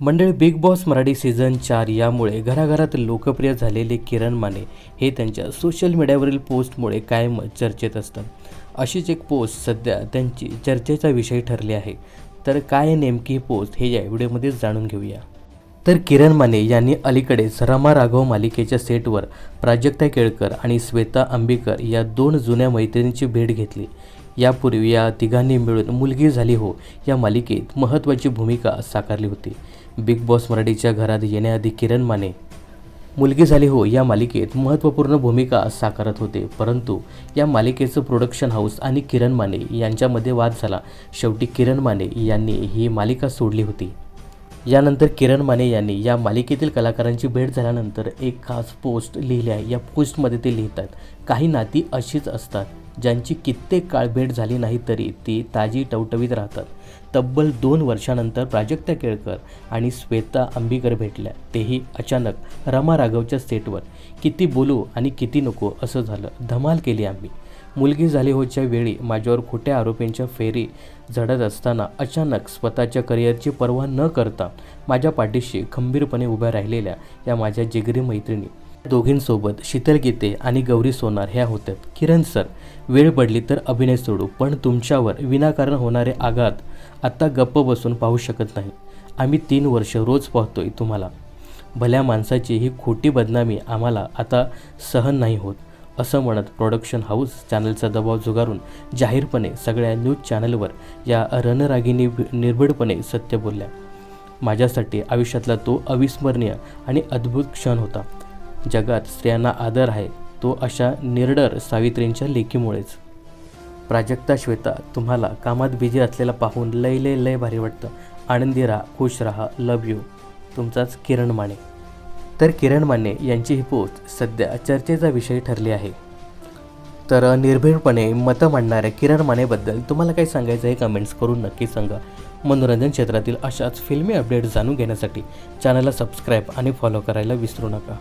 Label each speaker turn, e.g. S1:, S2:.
S1: मंडळी big boss Marathi season चार यामुळे घराघरात लोकप्रिय झालेले किरण माने हे त्यांच्या सोशल मीडियावरील पोस्टमुळे कायम चर्चेत असतात. अशीच एक पोस्ट सध्या त्यांची चर्चेचा विषय ठरली आहे. तर काय नेमकी पोस्ट हे या व्हिडिओमध्ये जाणून घेऊया. तर किरण माने यांनी अलीकडेच रमा राघव मालिकेच्या सेटवर प्राजक्ता केळकर आणि श्वेता आंबेकर या दोन जुन्या मैत्रिणींची भेट घेतली. यापूर्वी या तिघांनी मिळून मुलगी झाली हो या मालिकेत महत्त्वाची भूमिका साकारली होती. बिग बॉस मराठीच्या घरात येण्याआधी किरण माने मुलगी झाली हो या मालिकेत महत्त्वपूर्ण भूमिका साकारत होते. परंतु या मालिकेचं प्रोडक्शन हाऊस आणि किरण माने यांच्यामध्ये वाद झाला. शेवटी किरण माने यांनी ही मालिका सोडली होती. यानंतर किरण माने यांनी या मालिकेतील कलाकारांची भेट झाल्यानंतर एक खास पोस्ट लिहिली आहे. या पोस्टमध्ये ते लिहितात काही नाती अशीच असतात. ज्यांची कित्येक काळ भेट झाली नाही तरी ती ताजी टवटवीत राहतात. तब्बल दोन वर्षानंतर प्राजक्ता केळकर आणि श्वेता आंबीकर भेटल्या. तेही अचानक रमा राघवच्या सेटवर. किती बोलू आणि किती नको असं झालं. धमाल केली आम्ही. मुलगी झाली होच्या वेळी माझ्यावर खोट्या आरोपींच्या फेरी झडत असताना अचानक स्वतःच्या करिअरची पर्वा न करता माझ्या पाठीशी खंबीरपणे उभ्या राहिलेल्या या माझ्या जिगरी मैत्रिणी. दोघींसोबत शीतल गीते आणि गौरी सोनार ह्या होत्यात. किरण सर वेळ पडली तर अभिनय सोडू पण तुमच्यावर विनाकारण होणारे आघात आत्ता गप्प बसून पाहू शकत नाही. आम्ही तीन वर्ष रोज पाहतोय तुम्हाला. भल्या माणसाची ही खोटी बदनामी आम्हाला आता सहन नाही होत असं म्हणत प्रोडक्शन हाऊस चॅनलचा दबाव झुगारून जाहीरपणे सगळ्या न्यूज चॅनलवर या रणरागिनी निर्भीडपणे सत्य बोलल्या. माझ्यासाठी आयुष्यातला तो अविस्मरणीय आणि अद्भुत क्षण होता. जगात स्त्रियांना आदर आहे तो अशा निर्डर सावित्रींच्या लेखीमुळेच प्राजक्ता श्वेता तुम्हाला कामात बिझी असलेला पाहून लय लय लय भारी वाटतं. आनंदी राहा खुश राहा लव यू तुमचाच किरण माने. तर किरण माने यांची ही पोस्ट सध्या चर्चेचा विषय ठरली आहे. तर निर्भीडपणे मतं मांडणाऱ्या किरण मानेबद्दल तुम्हाला काय सांगायचं आहे कमेंट्स करून नक्की सांगा. मनोरंजन क्षेत्रातील अशाच फिल्मी अपडेट्स जाणून घेण्यासाठी चॅनलला सबस्क्राईब आणि फॉलो करायला विसरू नका.